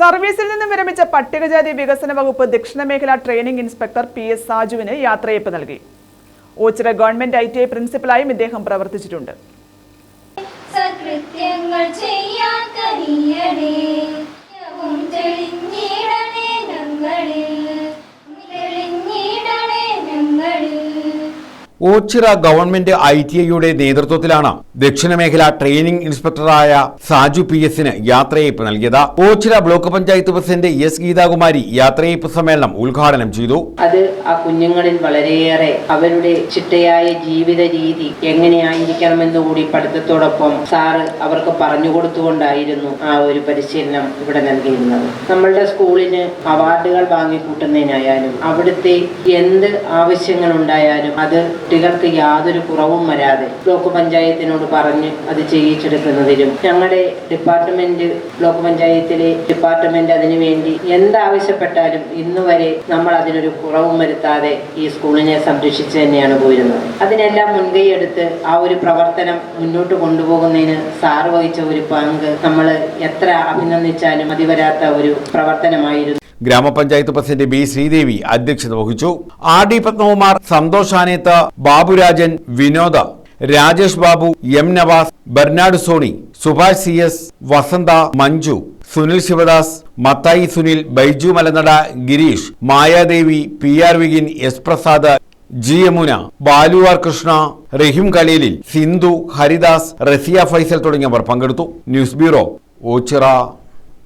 സർവീസിൽ നിന്ന് വിരമിച്ച പട്ടികജാതി വികസന വകുപ്പ് ദക്ഷിണ മേഖല ട്രെയിനിംഗ് ഇൻസ്പെക്ടർ പി എസ് സാജുവിന് യാത്രയപ്പ് നൽകി. Ochira government I T I പ്രിൻസിപ്പലായും ഇദ്ദേഹം പ്രവർത്തിച്ചിട്ടുണ്ട്. സകൃത്യങ്ങൾ ചെയ്യാൻ ഓച്ചിറ ഗവൺമെന്റ് ഐ ടി ഐയുടെ നേതൃത്വത്തിലാണ് ദക്ഷിണ മേഖല ട്രെയിനിംഗ് ഇൻസ്പെക്ടറായ സാജു പി എസിന് യാത്രയയപ്പ് നൽകിയത്. Ochira block panchayat president S Geethakumari യാത്രയയപ്പ് സമ്മേളനം ഉദ്ഘാടനം ചെയ്തു. അത് ആ കുഞ്ഞുങ്ങളിൽ വളരെയേറെ അവരുടെ ചിട്ടയായ ജീവിത രീതി എങ്ങനെയായിരിക്കണമെന്ന് കൂടി പഠിത്തത്തോടൊപ്പം സാറ് അവർക്ക് പറഞ്ഞു കൊടുത്തുകൊണ്ടായിരുന്നു ആ ഒരു പരിശീലനം ഇവിടെ നൽകിയിരുന്നത്. നമ്മളുടെ സ്കൂളിന് അവാർഡുകൾ വാങ്ങിക്കൂട്ടുന്നതിനായാലും അവിടുത്തെ എന്ത് ആവശ്യങ്ങൾ ഉണ്ടായാലും അത് കുട്ടികൾക്ക് യാതൊരു കുറവും വരാതെ ബ്ലോക്ക് പഞ്ചായത്തിനോട് പറഞ്ഞ് അത് ചെയ്യിച്ചെടുക്കുന്നതിലും ഞങ്ങളുടെ ഡിപ്പാർട്ട്മെന്റ് ബ്ലോക്ക് പഞ്ചായത്തിലെ ഡിപ്പാർട്ട്മെന്റ് അതിനുവേണ്ടി എന്താവശ്യപ്പെട്ടാലും ഇന്ന് വരെ നമ്മൾ അതിനൊരു കുറവും വരുത്താതെ ഈ സ്കൂളിനെ സംരക്ഷിച്ച് തന്നെയാണ് പോയിരുന്നത്. അതിനെല്ലാം മുൻകൈയെടുത്ത് ആ ഒരു പ്രവർത്തനം മുന്നോട്ട് കൊണ്ടുപോകുന്നതിന് സാറ് വഹിച്ച ഒരു പങ്ക് നമ്മൾ എത്ര അഭിനന്ദിച്ചാലും മതി വരാത്ത ഒരു പ്രവർത്തനമായിരുന്നു. ഗ്രാമപഞ്ചായത്ത് പ്രസിഡന്റ് ബി ശ്രീദേവി അധ്യക്ഷത വഹിച്ചു. R D Padmakumar Santhosh Aneth Baburajan Vinoda Rajesh Babu M Navas Bernard Soni Subhash C S Vasantha Manju Sunil Sivadas Mathai Sunil Baiju Malanada Gireesh Mayadevi P R Vigin S Prasad G Yamuna Balu R Krishna Rahim ഖലീലിൽ Sindhu Haridas Raziya Faisal തുടങ്ങിയവർ പങ്കെടുത്തു. News bureau Ochira.